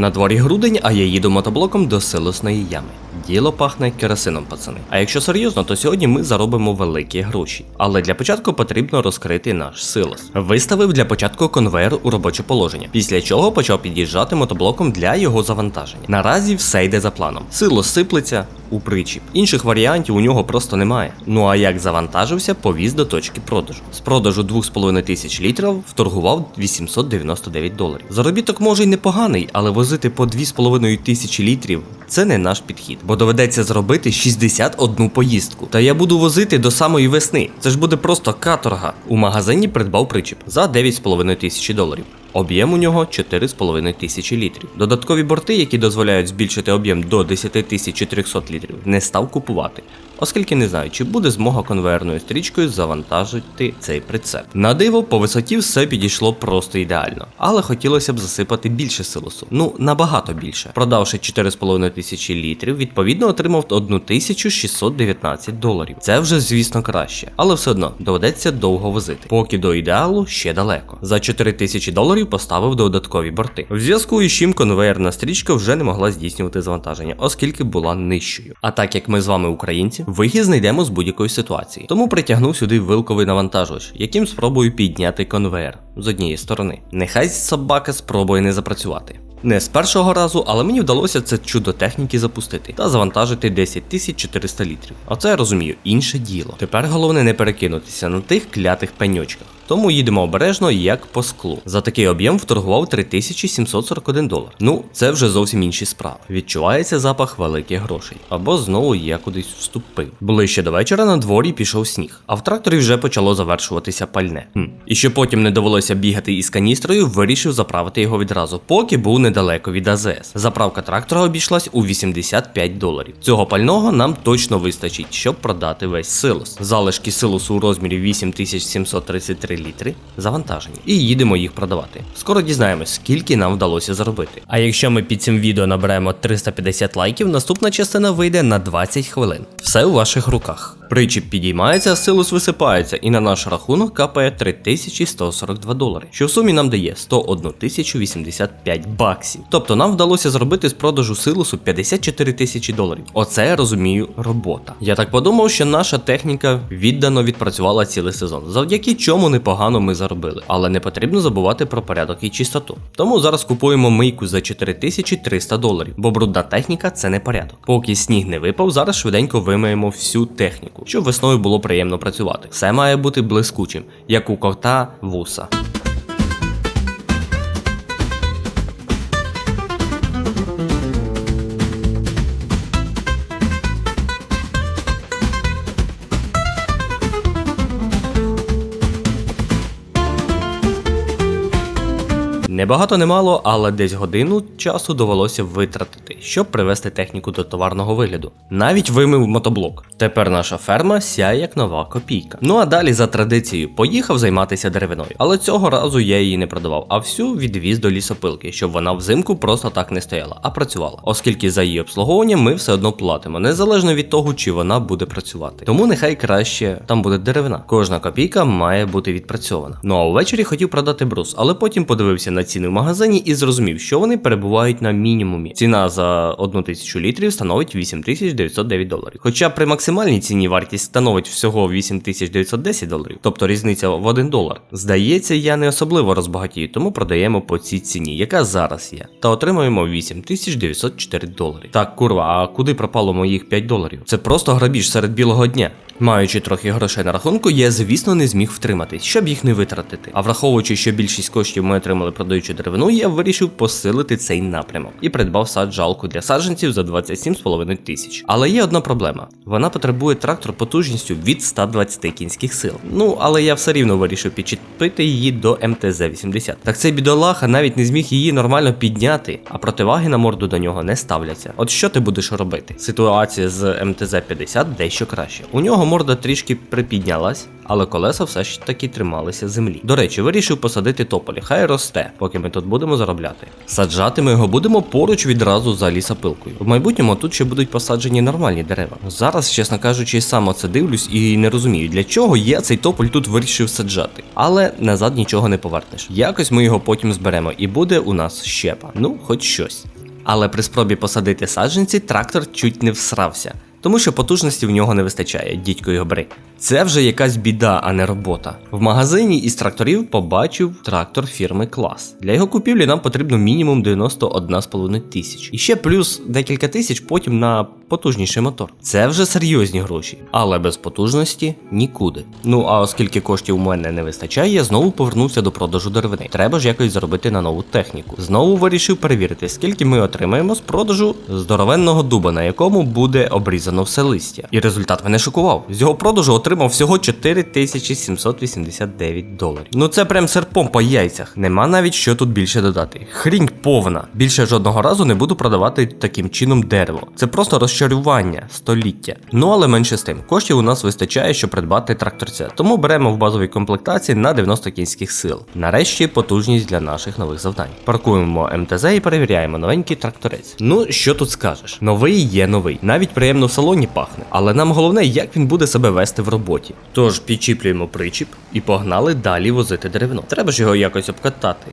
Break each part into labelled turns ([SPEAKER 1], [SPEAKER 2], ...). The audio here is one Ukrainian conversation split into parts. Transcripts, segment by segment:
[SPEAKER 1] На дворі грудень, а я їду мотоблоком до силосної ями. Діло пахне керосином, пацани. А якщо серйозно, то сьогодні ми заробимо великі гроші. Але для початку потрібно розкрити наш силос. Виставив для початку конвейер у робоче положення, після чого почав під'їжджати мотоблоком для його завантаження. Наразі все йде за планом. Силос сиплеться у причіп. Інших варіантів у нього просто немає. Ну а як завантажився, повіз до точки продажу. З продажу 2,5 тисяч літрів вторгував 899 доларів. Заробіток може й непоганий, але возити по 2,5 тисячі літрів це не наш підхід, бо доведеться зробити 61 поїздку. Та я буду возити до самої весни. Це ж буде просто каторга. У магазині придбав причіп за 9,5 тисячі доларів. Об'єм у нього 4,5 тисячі літрів. Додаткові борти, які дозволяють збільшити об'єм до 10 400 літрів, не став купувати, оскільки не знаю, чи буде змога конвейерною стрічкою завантажити цей прицеп. На диво, по висоті все підійшло просто ідеально, але хотілося б засипати більше силосу. Ну набагато більше. Продавши 4,5 тисячі літрів, відповідно отримав 1619 доларів. Це вже, звісно, краще, але все одно доведеться довго возити. Поки до ідеалу ще далеко. За 4 тисячі доларів поставив додаткові борти. В зв'язку із чим конвейерна стрічка вже не могла здійснювати завантаження, оскільки була нижчою. А так як ми з вами українці, вихід знайдемо з будь-якої ситуації. Тому притягнув сюди вилковий навантажувач, яким спробую підняти конвейер з однієї сторони. Нехай собака спробує не запрацювати. Не з першого разу, але мені вдалося це чудо техніки запустити та завантажити 10 400 літрів. Оце я розумію, інше діло. Тепер головне не перекинутися на тих клятих пеньочках. Тому їдемо обережно, як по склу. За такий об'єм вторгував 3741 долар. Ну, це вже зовсім інші справи. Відчувається запах великих грошей. Або знову я кудись вступив. Ближче до вечора на дворі пішов сніг, а в тракторі вже почало завершуватися пальне. Хм. І щоб потім не довелося бігати із каністрою, вирішив заправити його відразу, поки був недалеко від АЗС. Заправка трактора обійшлась у 85 доларів. Цього пального нам точно вистачить, щоб продати весь силос. Залишки силосу у розмірі 8733 літри завантажені. І їдемо їх продавати. Скоро дізнаємось, скільки нам вдалося заробити. А якщо ми під цим відео наберемо 350 лайків, наступна частина вийде на 20 хвилин. Все у ваших руках. Причіп підіймається, силос висипається, і на наш рахунок капає 3142 долари, що в сумі нам дає 101 тисячу 85 баксів. Тобто нам вдалося зробити з продажу силосу 54 тисячі доларів. Оце я розумію робота. Я так подумав, що наша техніка віддано відпрацювала цілий сезон, завдяки чому непогано ми заробили. Але не потрібно забувати про порядок і чистоту. Тому зараз купуємо мийку за 4300 доларів, бо брудна техніка це не порядок. Поки сніг не випав, зараз швиденько вимиємо всю техніку, щоб весною було приємно працювати. Все має бути блискучим, як у кота вуса. Небагато немало, але десь годину часу довелося витратити, щоб привести техніку до товарного вигляду. Навіть вимив мотоблок. Тепер наша ферма сяє як нова копійка. Ну а далі за традицією поїхав займатися деревиною. Але цього разу я її не продавав, а всю відвіз до лісопилки, щоб вона взимку просто так не стояла, а працювала. Оскільки за її обслуговування ми все одно платимо, незалежно від того, чи вона буде працювати. Тому нехай краще там буде деревина. Кожна копійка має бути відпрацьована. Ну а ввечері хотів продати брус, але потім подивився на ціни в магазині і зрозумів, що вони перебувають на мінімумі. Ціна за 1 тисячу літрів становить 8909 доларів. Хоча при максимальній ціні вартість становить всього 8910 доларів, тобто різниця в 1 долар. Здається, я не особливо розбагатію, тому продаємо по цій ціні, яка зараз є, та отримуємо 8904 долари. Так, курва, а куди пропало моїх 5 доларів? Це просто грабіж серед білого дня. Маючи трохи грошей на рахунку, я звісно не зміг втриматись, щоб їх не витратити. А враховуючи, що більшість коштів ми отримали продаючи деревину, я вирішив посилити цей напрямок і придбав саджалку для саджанців за 27,5 тисяч. Але є одна проблема: вона потребує трактор потужністю від 120 кінських сил. Ну але я все рівно вирішив підчепити її до МТЗ-80. Так цей бідолаха навіть не зміг її нормально підняти, а противаги на морду до нього не ставляться. От що ти будеш робити? Ситуація з МТЗ-50 дещо краще. У нього морда трішки припіднялась, але колеса все ж таки трималися землі. До речі, вирішив посадити тополі, хай росте, поки ми тут будемо заробляти. Саджати ми його будемо поруч відразу за лісопилкою. В майбутньому тут ще будуть посаджені нормальні дерева. Зараз, чесно кажучи, сам оце дивлюсь і не розумію, для чого я цей тополь тут вирішив саджати. Але назад нічого не повернеш. Якось ми його потім зберемо, і буде у нас щепа. Ну, хоч щось. Але при спробі посадити саджанці трактор чуть не всрався. Тому що потужності в нього не вистачає, дідько його бери. Це вже якась біда, а не робота. В магазині із тракторів побачив трактор фірми Клас. Для його купівлі нам потрібно мінімум 91,5 тисяч. І ще плюс декілька тисяч потім на потужніший мотор. Це вже серйозні гроші, але без потужності нікуди. Ну а оскільки коштів у мене не вистачає, я знову повернувся до продажу деревини. Треба ж якось заробити на нову техніку. Знову вирішив перевірити, скільки ми отримаємо з продажу здоровенного дуба, на якому буде обрізано все листя. І результат мене шокував. З його продажу отримав всього 4789 доларів. Ну це прям серпом по яйцях. Нема навіть що тут більше додати. Хрінь повна. Більше жодного разу не буду продавати таким чином дерево. Це просто розчарування століття. Ну але менше з тим, коштів у нас вистачає, щоб придбати тракторця. Тому беремо в базовій комплектації на 90 кінських сил. Нарешті потужність для наших нових завдань. Паркуємо МТЗ і перевіряємо новенький тракторець. Ну що тут скажеш? Новий є новий. Навіть приємно в салоні пахне. Але нам головне, як він буде себе вести в роботі. Тож підчіплюємо причіп і погнали далі возити деревно. Треба ж його якось обкатати.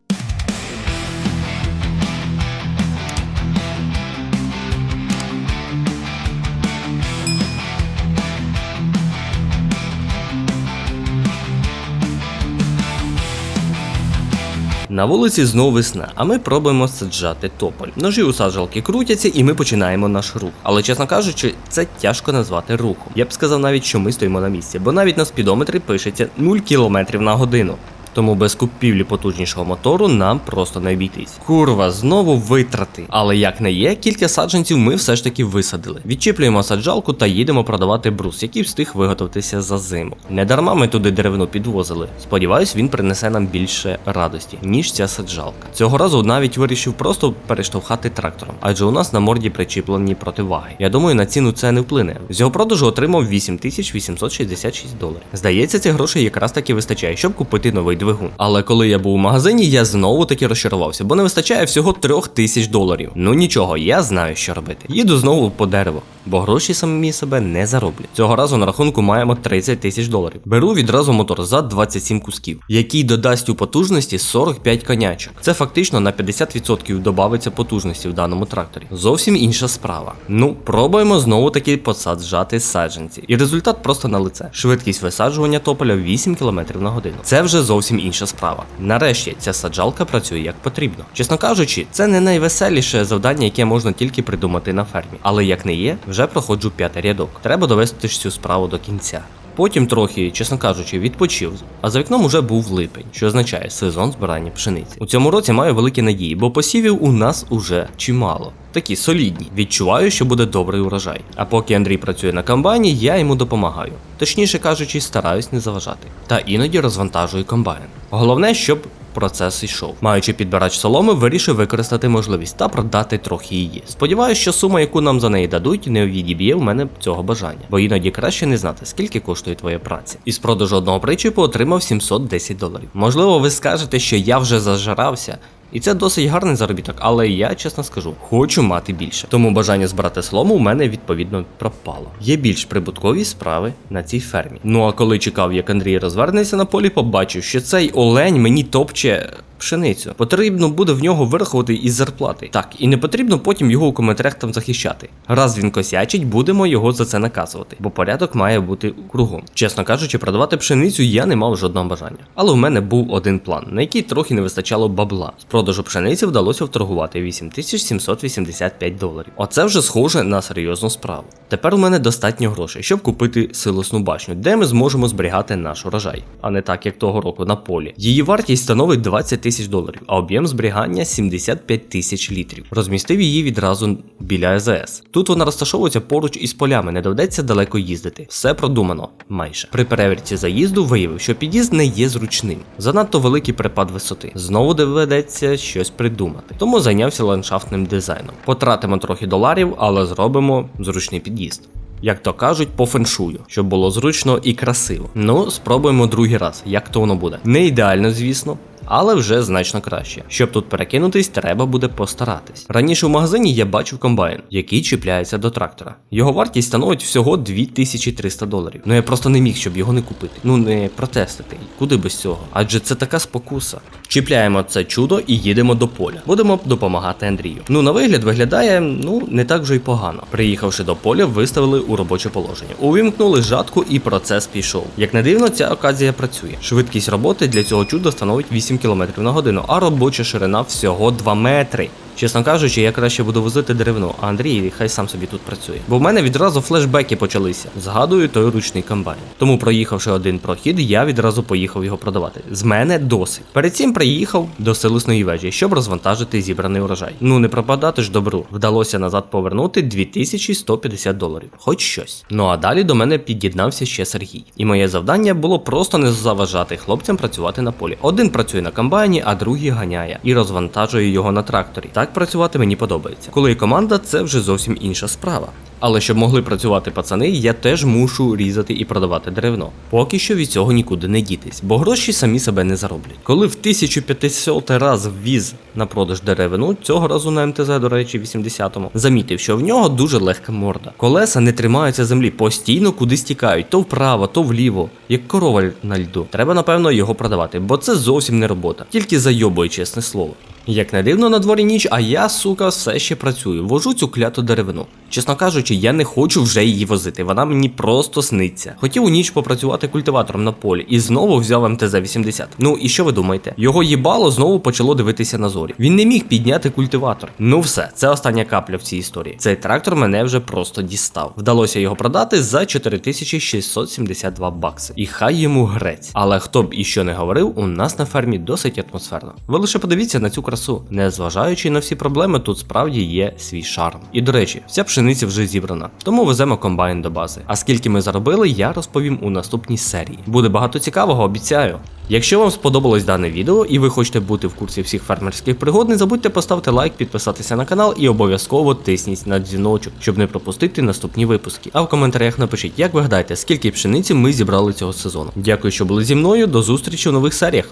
[SPEAKER 1] На вулиці знову весна, а ми пробуємо саджати тополь. Ножі у саджалки крутяться, і ми починаємо наш рух. Але чесно кажучи, це тяжко назвати рухом. Я б сказав навіть, що ми стоїмо на місці, бо навіть на спідометрі пишеться 0 км на годину. Тому без купівлі потужнішого мотору нам просто не обійтись. Курва, знову витрати. Але як не є, кілька саджанців ми все ж таки висадили. Відчіплюємо саджалку та їдемо продавати брус, який встиг виготовитися за зиму. Недарма ми туди деревину підвозили. Сподіваюсь, він принесе нам більше радості, ніж ця саджалка. Цього разу навіть вирішив просто перештовхати трактором, адже у нас на морді причіплені противаги. Я думаю, на ціну це не вплине. З його продажу отримав 8866 доларів. Здається, цих грошей якраз таки вистачає, щоб купити новий двигун. Але коли я був у магазині, я знову таки розчарувався, бо не вистачає всього трьох тисяч доларів. Ну нічого, я знаю, що робити. Їду знову по дерево, бо гроші самі себе не зароблять. Цього разу на рахунку маємо 30 тисяч доларів. Беру відразу мотор за 27 кусків, який додасть у потужності 45 конячок. Це фактично на 50% добавиться потужності в даному тракторі. Зовсім інша справа. Ну, пробуємо знову таки посаджати саджанці. І результат просто на лице. Швидкість висаджування тополя 8 км на годину. Це вже зовсім інша справа. Нарешті ця саджалка працює як потрібно. Чесно кажучи, це не найвеселіше завдання, яке можна тільки придумати на фермі. Але як не є, вже проходжу п'ятий рядок. Треба довести цю справу до кінця. Потім трохи, чесно кажучи, відпочив, а за вікном уже був липень, що означає сезон збирання пшениці. У цьому році маю великі надії, бо посівів у нас уже чимало. Такі солідні. Відчуваю, що буде добрий урожай. А поки Андрій працює на комбайні, я йому допомагаю. Точніше кажучи, стараюсь не заважати. Та іноді розвантажую комбайн. Головне, щоб процес йшов. Маючи підбирач соломи, вирішив використати можливість та продати трохи її. Сподіваюся, що сума, яку нам за неї дадуть, не відіб'є в мене цього бажання, бо іноді краще не знати, скільки коштує твоя праця. Із продажу одного причіпу отримав 710 доларів. Можливо, ви скажете, що я вже зажирався. І це досить гарний заробіток, але я чесно скажу, хочу мати більше. Тому бажання збирати солому у мене відповідно пропало. Є більш прибуткові справи на цій фермі. Ну а коли чекав, як Андрій розвернеться на полі, побачив, що цей олень мені топче. Пшеницю потрібно буде в нього вирахувати із зарплати. Так, і не потрібно потім його у коментарях там захищати. Раз він косячить, будемо його за це наказувати, бо порядок має бути кругом. Чесно кажучи, продавати пшеницю я не мав жодного бажання. Але в мене був один план, на який трохи не вистачало бабла. З продажу пшениці вдалося вторгувати 8785 доларів. Оце вже схоже на серйозну справу. Тепер у мене достатньо грошей, щоб купити силосну башню, де ми зможемо зберігати наш урожай, а не так як того року на полі. Її вартість становить 20 тисяч доларів, а об'єм зберігання 75 тисяч літрів. Розмістив її відразу біля АЗС. Тут вона розташовується поруч із полями, не доведеться далеко їздити. Все продумано майже. При перевірці заїзду виявив, що під'їзд не є зручним. Занадто великий припад висоти. Знову доведеться щось придумати. Тому зайнявся ландшафтним дизайном. Потратимо трохи доларів, але зробимо зручний під'їзд. як то кажуть, по феншую, щоб було зручно і красиво. Ну, спробуємо другий раз, як то воно буде. Не ідеально, звісно. Але вже значно краще. Щоб тут перекинутись, треба буде постаратись. Раніше в магазині я бачив комбайн, який чіпляється до трактора. Його вартість становить всього 2300 доларів. Ну я просто не міг, щоб його не купити. Ну не протестити. Куди без цього? Адже це така спокуса. Чіпляємо це чудо і їдемо до поля. Будемо допомагати Андрію. Ну на вигляд виглядає ну не так вже й погано. Приїхавши до поля, виставили у робоче положення. Увімкнули жатку і процес пішов. Як не дивно, ця оказія працює. Швидкість роботи для цього чуда становить 8 км на годину, а робоча ширина всього 2 метри. Чесно кажучи, я краще буду возити деревно, а Андрій хай сам собі тут працює. Бо в мене відразу флешбеки почалися. Згадую той ручний комбайн. Тому, проїхавши один прохід, я відразу поїхав його продавати. З мене досить. Перед цим приїхав до силосної вежі, щоб розвантажити зібраний урожай. Ну не пропадати ж добру. Вдалося назад повернути 2150 доларів. Хоч щось. Ну а далі до мене під'єднався ще Сергій. І моє завдання було просто не заважати хлопцям працювати на полі. Один працює на комбайні, а другий ганяє і розвантажує його на тракторі. Так працювати мені подобається. Коли є команда, це вже зовсім інша справа. Але щоб могли працювати пацани, я теж мушу різати і продавати деревно. Поки що від цього нікуди не дітись, бо гроші самі себе не зароблять. Коли в 1500 раз ввіз на продаж деревину, цього разу на МТЗ, до речі, 80-му, замітив, що в нього дуже легка морда. Колеса не тримаються землі, постійно кудись тікають, то вправо, то вліво, як корова на льду. Треба, напевно, його продавати, бо це зовсім не робота, тільки зайобує, чесне слово. Як не дивно на дворі ніч, а я, сука, все ще працюю. Вожу цю кляту деревину. Чесно кажучи, я не хочу вже її возити, вона мені просто сниться. Хотів у ніч попрацювати культиватором на полі і знову взяв МТЗ-80. Ну і що ви думаєте? Його їбало знову почало дивитися на зорі. Він не міг підняти культиватор. Ну все, це остання капля в цій історії. Цей трактор мене вже просто дістав. Вдалося його продати за 4672 бакси. І хай йому грець. Але хто б іще не говорив, у нас на фермі досить атмосферно. Ви лише подивіться на цю красу. Незважаючи на всі проблеми, тут справді є свій шарм. І до речі, вся пшениця вже зібрана, тому веземо комбайн до бази. А скільки ми заробили, я розповім у наступній серії. Буде багато цікавого, обіцяю. Якщо вам сподобалось дане відео і ви хочете бути в курсі всіх фермерських пригод, не забудьте поставити лайк, підписатися на канал і обов'язково тисніть на дзвіночок, щоб не пропустити наступні випуски. А в коментарях напишіть, як ви гадаєте, скільки пшениці ми зібрали цього сезону. Дякую, що були зі мною. До зустрічі в нових серіях.